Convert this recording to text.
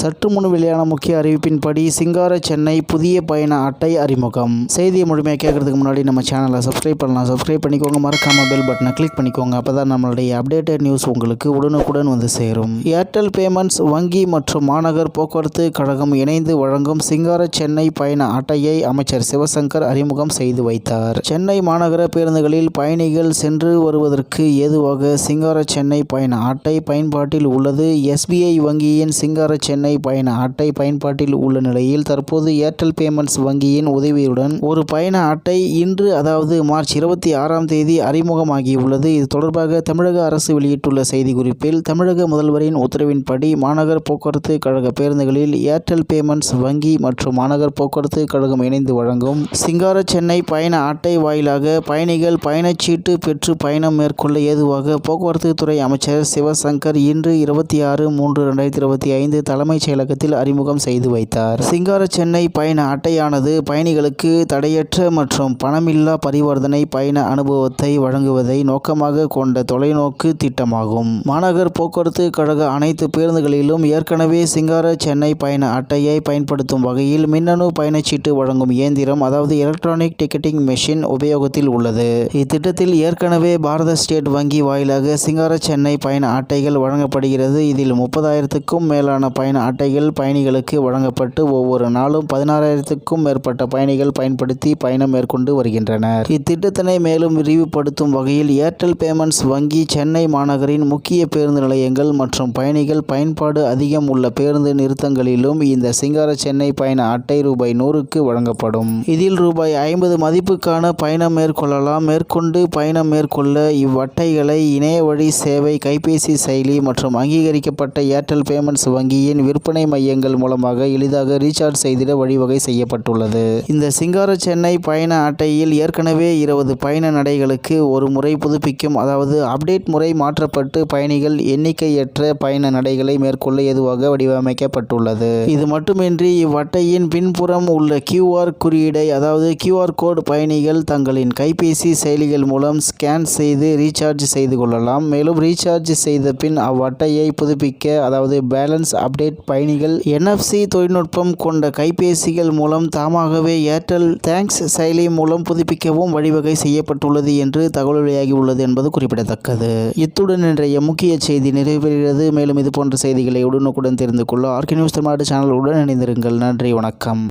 சற்று முன் வெளியான முக்கிய அறிவிப்பின்படி சிங்கார சென்னை புதிய பயண அட்டை அறிமுகம். செய்தியை முழுமையாக கேட்கறதுக்கு முன்னாடி நம்ம சேனலை சப்ஸ்கிரைப் பண்ணலாம். சப்ஸ்கிரைப் பண்ணிக்கோங்க. மறக்காம பெல் பட்டனை கிளிக் பண்ணிக்கோங்க. அப்போ தான் நம்மளுடைய அப்டேட்டட் நியூஸ் உங்களுக்கு உடனுக்குடன் வந்து சேரும். ஏர்டெல் பேமெண்ட்ஸ் வங்கி மற்றும் மாநகர் போக்குவரத்து கழகம் இணைந்து வழங்கும் சிங்கார சென்னை பயண அட்டையை அமைச்சர் சிவசங்கர் அறிமுகம் செய்து வைத்தார். சென்னை மாநகர பேருந்துகளில் பயணிகள் சென்று வருவதற்கு ஏதுவாக சிங்கார சென்னை பயண அட்டை பயன்பாட்டில் உள்ளது. எஸ்பிஐ வங்கியின் சிங்கார சென்னை பயண அட்டை பயன்பாட்டில் உள்ள நிலையில் தற்போது ஏர்டெல் பேமெண்ட்ஸ் வங்கியின் உதவியுடன் ஒரு பயண அட்டை இன்று அதாவது மார்ச் இருபத்தி ஆறாம் தேதி அறிமுகமாகியுள்ளது. இது தொடர்பாக தமிழக அரசு வெளியிட்டுள்ள செய்திக்குறிப்பில் தமிழக முதல்வரின் உத்தரவின்படி மாநகர் போக்குவரத்து கழக பேருந்துகளில் ஏர்டெல் பேமெண்ட்ஸ் வங்கி மற்றும் மாநகர் போக்குவரத்து கழகம் இணைந்து வழங்கும் சிங்கார சென்னை பயண அட்டை வாயிலாக பயணிகள் பயணச்சீட்டு பெற்று பயணம் மேற்கொள்ள ஏதுவாக போக்குவரத்து துறை அமைச்சர் சிவசங்கர் இன்று இருபத்தி ஆறு மூன்று ரெண்டாயிரத்தி இருபத்தி ஐந்து தலைமை தலைமைச் செயலகத்தில் அறிமுகம் செய்து வைத்தார். சிங்கார சென்னை பயண அட்டையானது பயணிகளுக்கு தடையற்ற மற்றும் பணமில்லா பரிவர்த்தனை பயண அனுபவத்தை வழங்குவதை நோக்கமாக கொண்ட தொலைநோக்கு திட்டமாகும். மாநகர் போக்குவரத்து கழக அனைத்து பேருந்துகளிலும் ஏற்கனவே சிங்கார சென்னை பயண அட்டையை பயன்படுத்தும் வகையில் மின்னணு பயணச்சீட்டு வழங்கும் இயந்திரம் அதாவது எலக்ட்ரானிக் டிக்கெட்டிங் மெஷின் உபயோகத்தில் உள்ளது. இத்திட்டத்தில் ஏற்கனவே பாரத ஸ்டேட் வங்கி வாயிலாக சிங்கார சென்னை பயண அட்டைகள் வழங்கப்படுகிறது. இதில் முப்பதாயிரத்துக்கும் மேலான பயண அட்டைகள் பயணிகளுக்கு வழங்கப்பட்டு ஒவ்வொரு நாளும் பதினாறாயிரத்துக்கும் மேற்பட்ட பயணிகள் பயன்படுத்தி பயணம் மேற்கொண்டு வருகின்றனர். இத்திட்டத்தினை மேலும் விரிவுபடுத்தும் வகையில் ஏர்டெல் பேமெண்ட்ஸ் வங்கி சென்னை மாநகரின் முக்கிய பேருந்து நிலையங்கள் மற்றும் பயணிகள் பயன்பாடு அதிகம் உள்ள பேருந்து நிறுத்தங்களிலும் இந்த சிங்கார சென்னை பயண அட்டை ரூபாய் நூறுக்கு வழங்கப்படும். இதில் ரூபாய் ஐம்பது மதிப்புக்கான பயணம் மேற்கொள்ளலாம். மேற்கொண்டு பயணம் மேற்கொள்ள இவ்வட்டைகளை இணைய வழி சேவை கைபேசி செயலி மற்றும் அங்கீகரிக்கப்பட்ட ஏர்டெல் பேமெண்ட்ஸ் வங்கியின் விற்பனை மையங்கள் மூலமாக எளிதாக ரீசார்ஜ் செய்திட வழிவகை செய்யப்பட்டுள்ளது. இந்த சிங்கார சென்னை பயண அட்டையில் ஏற்கனவே இருபது பயண நடைகளுக்கு ஒரு முறை புதுப்பிக்கும் அதாவது அப்டேட் முறை மாற்றப்பட்டு பயணிகள் எண்ணிக்கையற்ற பயண நடைகளை மேற்கொள்ள ஏதுவாக வடிவமைக்கப்பட்டுள்ளது. இது மட்டுமின்றி இவ்வட்டையின் பின்புறம் உள்ள கியூஆர் குறியீடை அதாவது கியூஆர் கோட் பயணிகள் தங்களின் கைபேசி செயலிகள் மூலம் ஸ்கேன் செய்து ரீசார்ஜ் செய்து கொள்ளலாம். மேலும் ரீசார்ஜ் செய்த பின் அவ்வட்டையை புதுப்பிக்க அதாவது பேலன்ஸ் அப்டேட் பயணிகள் என்எஃப்சி தொழில்நுட்பம் கொண்ட கைபேசிகள் மூலம் தாமாகவே ஏர்டெல் தேங்க்ஸ் செயலி மூலம் புதுப்பிக்கவும் வழிவகை செய்யப்பட்டுள்ளது என்று தகவல் வெளியாகியுள்ளது என்பது குறிப்பிடத்தக்கது. இத்துடன் இன்றைய முக்கிய செய்தி நிறைவேறுகிறது மேலும் இது போன்ற செய்திகளை உடனுக்குடன் தெரிந்து கொள்ள ஆர்கே நியூஸ் தமிழ்நாடு சேனலுடன் இணைந்திருங்கள். நன்றி வணக்கம்.